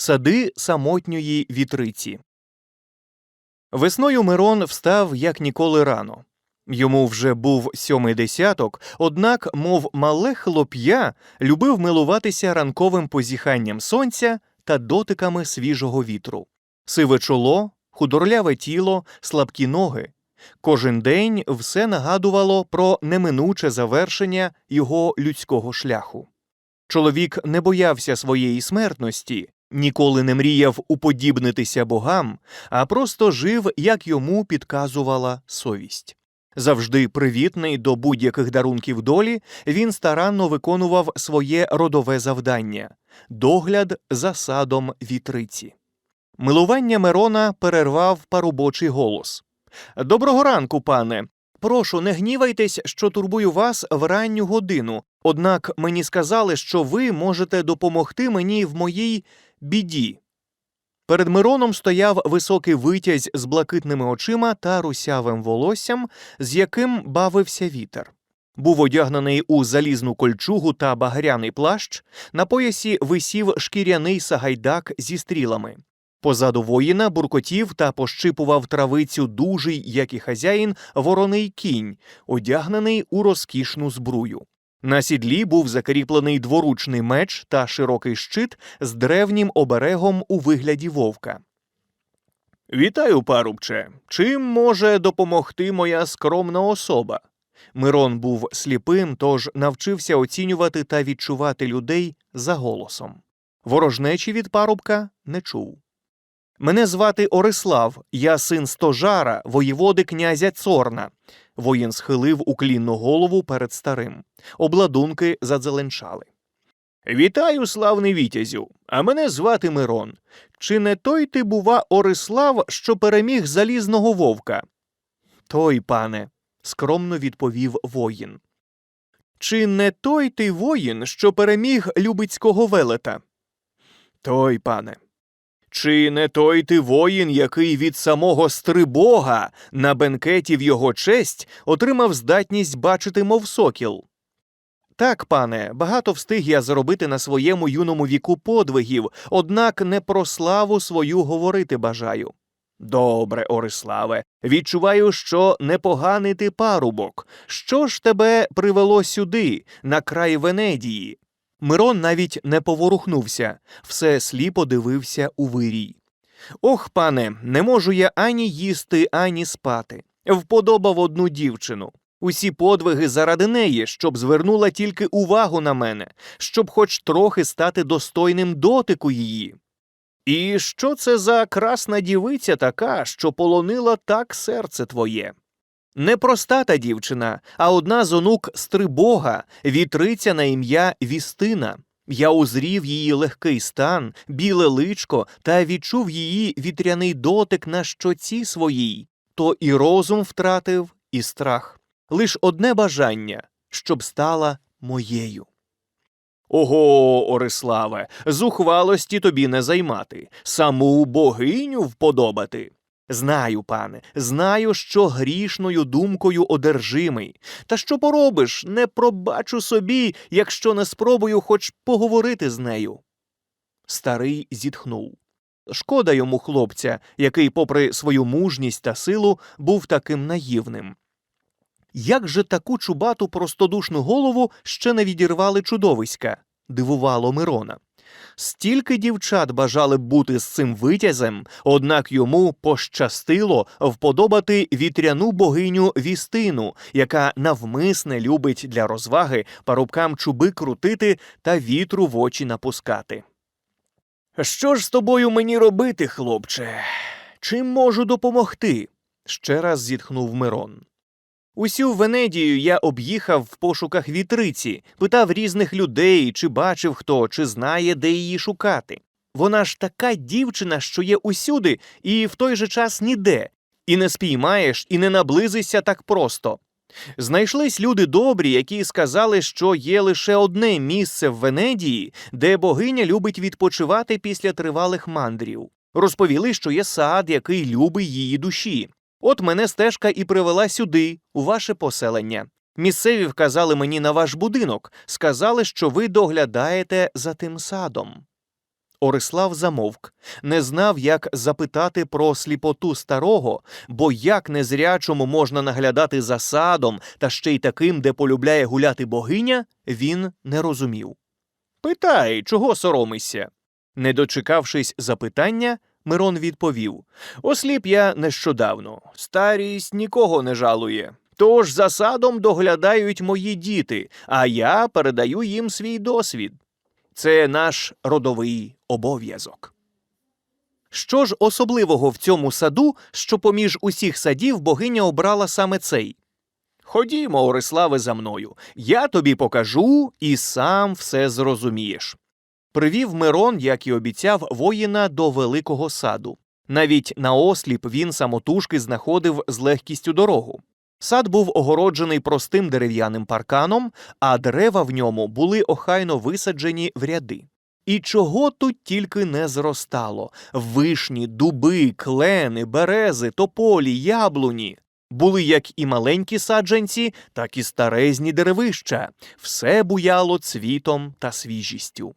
Сади самотньої вітриці. Весною Мирон встав як ніколи рано. Йому вже був сьомий десяток, однак, мов мале хлоп'я, любив милуватися ранковим позіханням сонця та дотиками свіжого вітру. Сиве чоло, худорляве тіло, слабкі ноги. Кожен день все нагадувало про неминуче завершення його людського шляху. Чоловік не боявся своєї смертності, ніколи не мріяв уподібнитися богам, а просто жив, як йому підказувала совість. Завжди привітний до будь-яких дарунків долі, він старанно виконував своє родове завдання догляд за садом вітриці. Милування Мирона перервав парубочий голос. Доброго ранку, пане. Прошу, не гнівайтесь, що турбую вас в ранню годину. Однак мені сказали, що ви можете допомогти мені в моїй біді. Перед Мироном стояв високий витязь з блакитними очима та русявим волоссям, з яким бавився вітер. Був одягнений у залізну кольчугу та багряний плащ, на поясі висів шкіряний сагайдак зі стрілами. Позаду воїна буркотів та пощипував травицю дужий, як і хазяїн, вороний кінь, одягнений у розкішну збрую. На сідлі був закріплений дворучний меч та широкий щит з древнім оберегом у вигляді вовка. Вітаю, парубче. Чим може допомогти моя скромна особа? Мирон був сліпим, тож навчився оцінювати та відчувати людей за голосом. Ворожнечі від парубка не чув. Мене звати Орислав, я син стожара, воєводи князя Цорна. Воїн схилив уклінну голову перед старим. Обладунки задзеленчали. Вітаю, славний вітязю, а мене звати Мирон. Чи не той ти, бува, Орислав, що переміг залізного вовка? Той, пане, скромно відповів воїн. Чи не той ти воїн, що переміг Любицького велета? Той, пане. Чи не той ти воїн, який від самого стрибога на бенкеті в його честь отримав здатність бачити, мов сокіл? Так, пане, багато встиг я зробити на своєму юному віку подвигів, однак не про славу свою говорити бажаю. Добре, Ориславе, відчуваю, що непоганий ти парубок. Що ж тебе привело сюди, на край Венедії? Мирон навіть не поворухнувся, все сліпо дивився у вирій. Ох, пане, не можу я ані їсти, ані спати. Вподобав одну дівчину. Усі подвиги заради неї, щоб звернула тільки увагу на мене, щоб хоч трохи стати достойним дотику її. І що це за красна дівиця така, що полонила так серце твоє? Не та дівчина, а одна з онук стрибога, вітриця на ім'я Вістина. Я узрів її легкий стан, біле личко та відчув її вітряний дотик на щоці своїй, то і розум втратив, і страх. Лиш одне бажання, щоб стала моєю. Ого, Ориславе, зухвалості тобі не займати, саму богиню вподобати. Знаю, пане, знаю, що грішною думкою одержимий. Та що поробиш, не пробачу собі, якщо не спробую хоч поговорити з нею. Старий зітхнув. Шкода йому хлопця, який, попри свою мужність та силу, був таким наївним. Як же таку чубату простодушну голову ще не відірвали чудовиська? дивувало Мирона. Стільки дівчат бажали бути з цим витязем, однак йому пощастило вподобати вітряну богиню Вістину, яка навмисне любить для розваги парубкам чуби крутити та вітру в очі напускати. Що ж з тобою мені робити, хлопче? Чим можу допомогти? ще раз зітхнув Мирон. Усю Венедію я об'їхав в пошуках вітриці, питав різних людей, чи бачив хто, чи знає, де її шукати. Вона ж така дівчина, що є усюди, і в той же час ніде, і не спіймаєш, і не наблизишся так просто. Знайшлись люди добрі, які сказали, що є лише одне місце в Венедії, де богиня любить відпочивати після тривалих мандрів. Розповіли, що є сад, який любить її душі. От мене стежка і привела сюди, у ваше поселення. Місцеві вказали мені на ваш будинок, сказали, що ви доглядаєте за тим садом. Орислав замовк, не знав, як запитати про сліпоту старого, бо як незрячому можна наглядати за садом та ще й таким, де полюбляє гуляти богиня, він не розумів. Питай, чого соромишся? Не дочекавшись запитання, Мирон відповів Осліп я нещодавно. Старість нікого не жалує. Тож за садом доглядають мої діти, а я передаю їм свій досвід. Це наш родовий обов'язок. Що ж особливого в цьому саду, що поміж усіх садів богиня обрала саме цей? Ходімо, Ориславе, за мною, я тобі покажу і сам все зрозумієш. Привів Мирон, як і обіцяв, воїна до великого саду. Навіть наосліп він самотужки знаходив з легкістю дорогу. Сад був огороджений простим дерев'яним парканом, а дерева в ньому були охайно висаджені в ряди. І чого тут тільки не зростало вишні, дуби, клени, берези, тополі, яблуні. Були як і маленькі саджанці, так і старезні деревища, все буяло цвітом та свіжістю.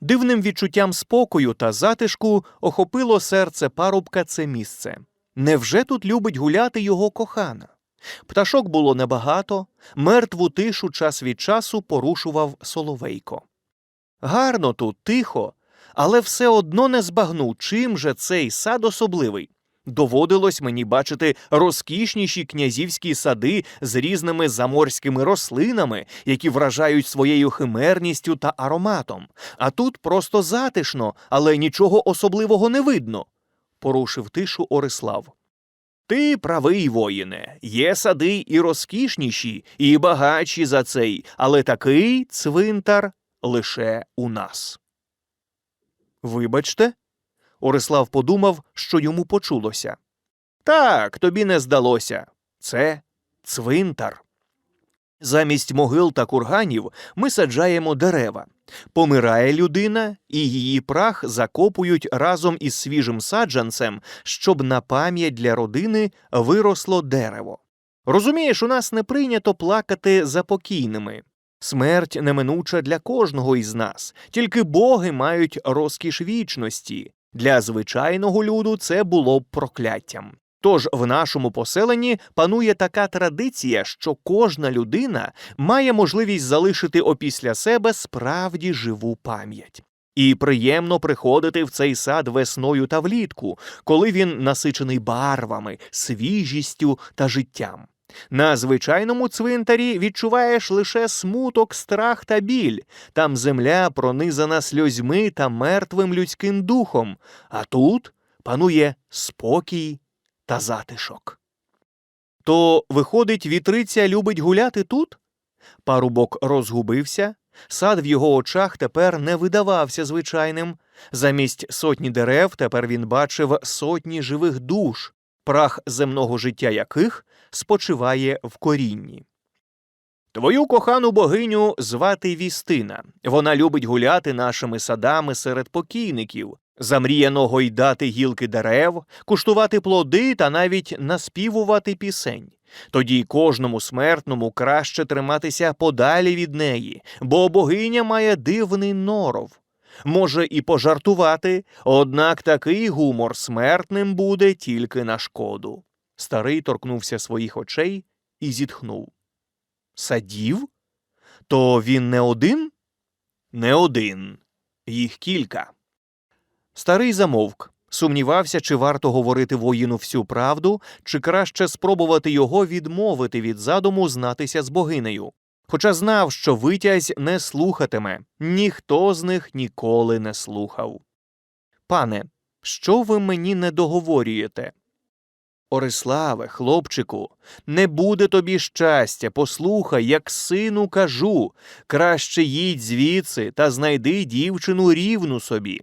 Дивним відчуттям спокою та затишку охопило серце парубка це місце. Невже тут любить гуляти його кохана? Пташок було небагато, мертву тишу час від часу порушував соловейко. Гарно тут, тихо, але все одно не збагну, чим же цей сад особливий. Доводилось мені бачити розкішніші князівські сади з різними заморськими рослинами, які вражають своєю химерністю та ароматом. А тут просто затишно, але нічого особливого не видно, порушив тишу Орислав. Ти правий, воїне, є сади і розкішніші, і багатші за цей, але такий цвинтар лише у нас. Вибачте, Орислав подумав, що йому почулося. Так, тобі не здалося. Це цвинтар. Замість могил та курганів ми саджаємо дерева. Помирає людина, і її прах закопують разом із свіжим саджанцем, щоб на пам'ять для родини виросло дерево. Розумієш, у нас не прийнято плакати за покійними. Смерть неминуча для кожного із нас, тільки боги мають розкіш вічності. Для звичайного люду це було б прокляттям. Тож в нашому поселенні панує така традиція, що кожна людина має можливість залишити опісля себе справді живу пам'ять. І приємно приходити в цей сад весною та влітку, коли він насичений барвами, свіжістю та життям. На звичайному цвинтарі відчуваєш лише смуток, страх та біль. Там земля пронизана сльозьми та мертвим людським духом, а тут панує спокій та затишок. То, виходить, вітриця любить гуляти тут? Парубок розгубився, сад в його очах тепер не видавався звичайним. Замість сотні дерев тепер він бачив сотні живих душ, прах земного життя яких спочиває в корінні. Твою кохану богиню звати Вістина. Вона любить гуляти нашими садами серед покійників, замріяно гойдати гілки дерев, куштувати плоди та навіть наспівувати пісень. Тоді кожному смертному краще триматися подалі від неї, бо богиня має дивний норов. Може і пожартувати, однак такий гумор смертним буде тільки на шкоду. Старий торкнувся своїх очей і зітхнув. Садів? То він не один? Не один. Їх кілька. Старий замовк. Сумнівався, чи варто говорити воїну всю правду, чи краще спробувати його відмовити від задуму знатися з богинею. Хоча знав, що витязь не слухатиме, ніхто з них ніколи не слухав. Пане, що ви мені не договорюєте? Ориславе, хлопчику, не буде тобі щастя, послухай, як сину кажу, краще їдь звідси та знайди дівчину рівну собі.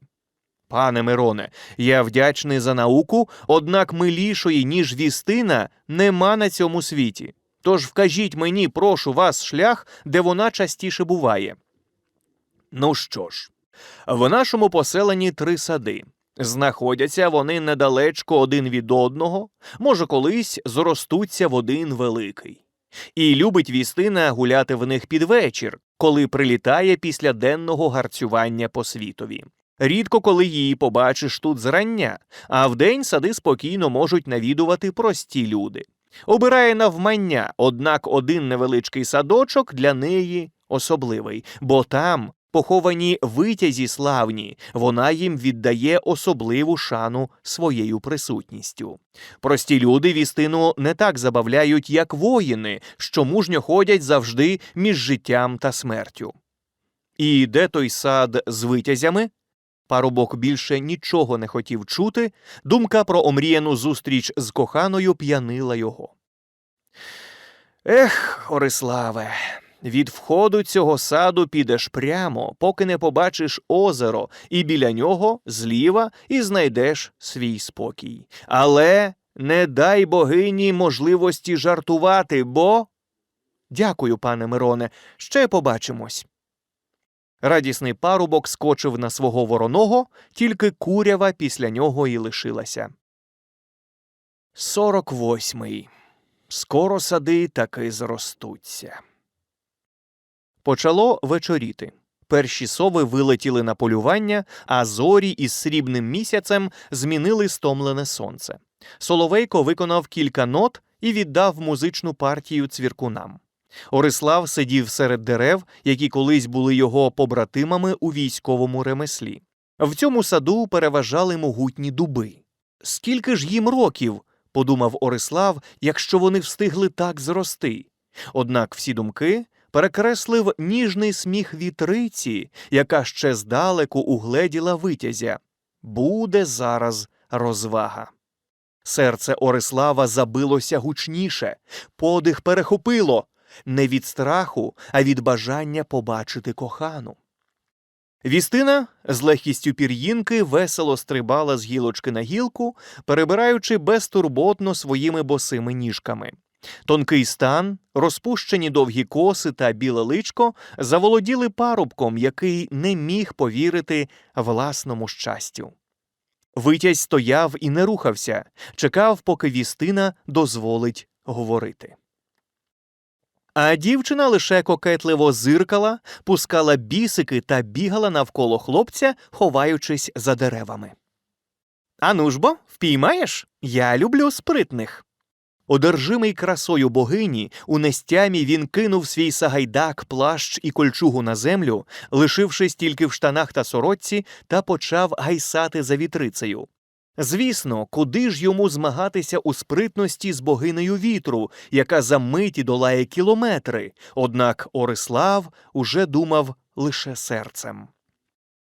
Пане Мироне, я вдячний за науку, однак милішої, ніж вістина, нема на цьому світі. Тож вкажіть мені, прошу вас, шлях, де вона частіше буває. Ну що ж, в нашому поселенні три сади. Знаходяться вони недалечко один від одного, може, колись зростуться в один великий. І любить вістина гуляти в них під вечір, коли прилітає після денного гарцювання по світові. Рідко коли її побачиш тут зрання, а вдень сади спокійно можуть навідувати прості люди. Обирає навмання, однак один невеличкий садочок для неї особливий, бо там поховані витязі славні, вона їм віддає особливу шану своєю присутністю. Прості люди вістину не так забавляють, як воїни, що мужньо ходять завжди між життям та смертю. І де той сад з витязями? Парубок більше нічого не хотів чути, думка про омріяну зустріч з коханою п'янила його. Ех, Ориславе, від входу цього саду підеш прямо, поки не побачиш озеро, і біля нього зліва і знайдеш свій спокій. Але не дай богині можливості жартувати, бо. Дякую, пане Мироне, ще побачимось. Радісний парубок скочив на свого вороного, тільки курява після нього і лишилася. Сорок восьмий. Скоро сади таки зростуться. Почало вечоріти. Перші сови вилетіли на полювання, а зорі із срібним місяцем змінили стомлене сонце. Соловейко виконав кілька нот і віддав музичну партію цвіркунам. Орислав сидів серед дерев, які колись були його побратимами у військовому ремеслі. В цьому саду переважали могутні дуби. Скільки ж їм років, подумав Орислав, якщо вони встигли так зрости. Однак всі думки перекреслив ніжний сміх вітриці, яка ще здалеку угледіла витязя. Буде зараз розвага. Серце Орислава забилося гучніше, подих перехопило не від страху, а від бажання побачити кохану. Вістина з легкістю пір'їнки весело стрибала з гілочки на гілку, перебираючи безтурботно своїми босими ніжками. Тонкий стан, розпущені довгі коси та біле личко заволоділи парубком, який не міг повірити власному щастю. Витязь стояв і не рухався, чекав, поки вістина дозволить говорити. А дівчина лише кокетливо зиркала, пускала бісики та бігала навколо хлопця, ховаючись за деревами. Ану ж бо, впіймаєш? Я люблю спритних. Одержимий красою богині, у нестямі він кинув свій сагайдак, плащ і кольчугу на землю, лишившись тільки в штанах та сорочці, та почав гайсати за вітрицею. Звісно, куди ж йому змагатися у спритності з богинею вітру, яка за миті долає кілометри, однак Орислав уже думав лише серцем.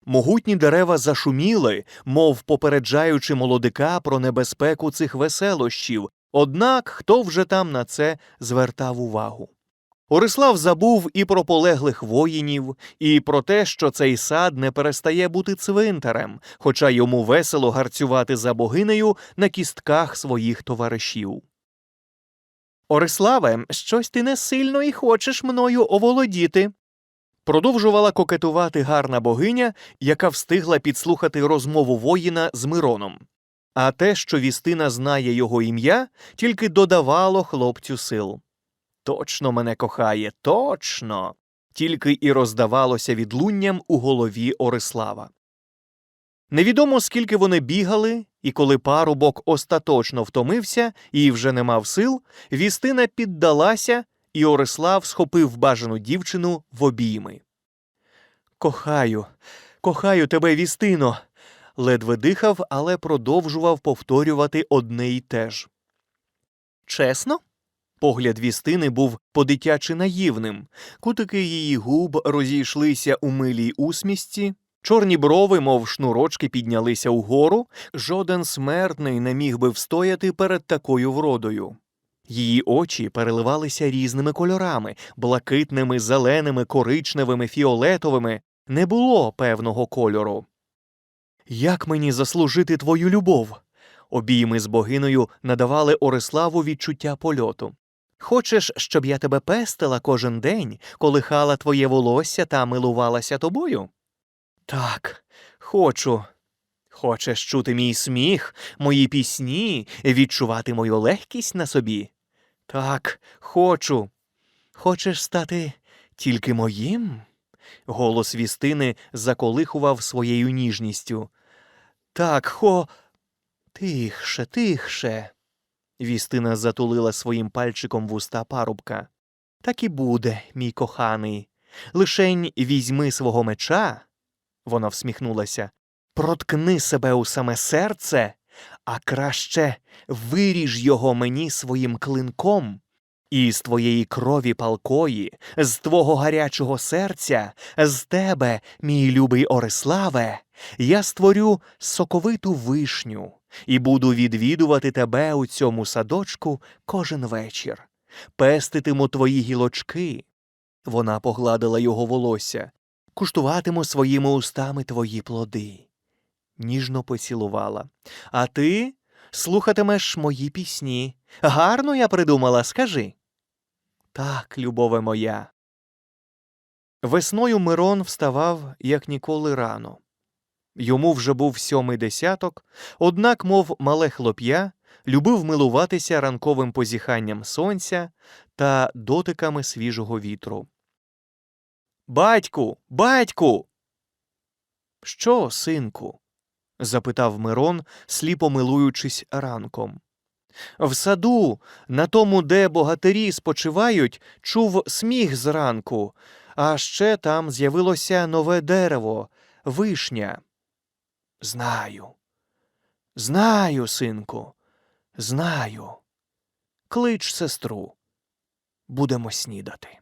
Могутні дерева зашуміли, мов попереджаючи молодика про небезпеку цих веселощів, однак хто вже там на це звертав увагу. Орислав забув і про полеглих воїнів, і про те, що цей сад не перестає бути цвинтарем, хоча йому весело гарцювати за богинею на кістках своїх товаришів. Ориславе, щось ти не сильно і хочеш мною оволодіти. Продовжувала кокетувати гарна богиня, яка встигла підслухати розмову воїна з Мироном. А те, що вістина знає його ім'я, тільки додавало хлопцю сил. Точно мене кохає, точно. Тільки і роздавалося відлунням у голові Орислава. Невідомо скільки вони бігали, і коли парубок остаточно втомився і вже не мав сил, вістина піддалася, і Орислав схопив бажану дівчину в обійми. Кохаю, кохаю тебе, вістино. ледве дихав, але продовжував повторювати одне й те ж. Чесно? Погляд вістини був подитячи наївним, кутики її губ розійшлися у милій усмісті, чорні брови, мов шнурочки, піднялися угору, жоден смертний не міг би встояти перед такою вродою. Її очі переливалися різними кольорами блакитними, зеленими, коричневими, фіолетовими, не було певного кольору. Як мені заслужити твою любов? Обійми з богиною надавали Ориславу відчуття польоту. Хочеш, щоб я тебе пестила кожен день, колихала твоє волосся та милувалася тобою? Так, хочу. Хочеш чути мій сміх, мої пісні, відчувати мою легкість на собі? Так, хочу. Хочеш стати тільки моїм? Голос вістини заколихував своєю ніжністю. Так, хо. Тихше, тихше. Вістина затулила своїм пальчиком вуста парубка. Так і буде, мій коханий. Лишень візьми свого меча, вона всміхнулася, проткни себе у саме серце, а краще виріж його мені своїм клинком. І з твоєї крові палкої, з твого гарячого серця, з тебе, мій любий Ориславе, я створю соковиту вишню і буду відвідувати тебе у цьому садочку кожен вечір. Пеститиму твої гілочки. Вона погладила його волосся, куштуватиму своїми устами твої плоди. Ніжно поцілувала. А ти слухатимеш мої пісні. Гарно я придумала, скажи. Так, любове моя. Весною Мирон вставав, як ніколи рано. Йому вже був сьомий десяток, однак, мов мале хлоп'я, любив милуватися ранковим позіханням сонця та дотиками свіжого вітру. Батьку, батьку. Що, синку? запитав Мирон, сліпо милуючись ранком. В саду, на тому, де богатирі спочивають, чув сміх зранку, а ще там з'явилося нове дерево, вишня. Знаю. Знаю, синку, знаю. Клич сестру. Будемо снідати.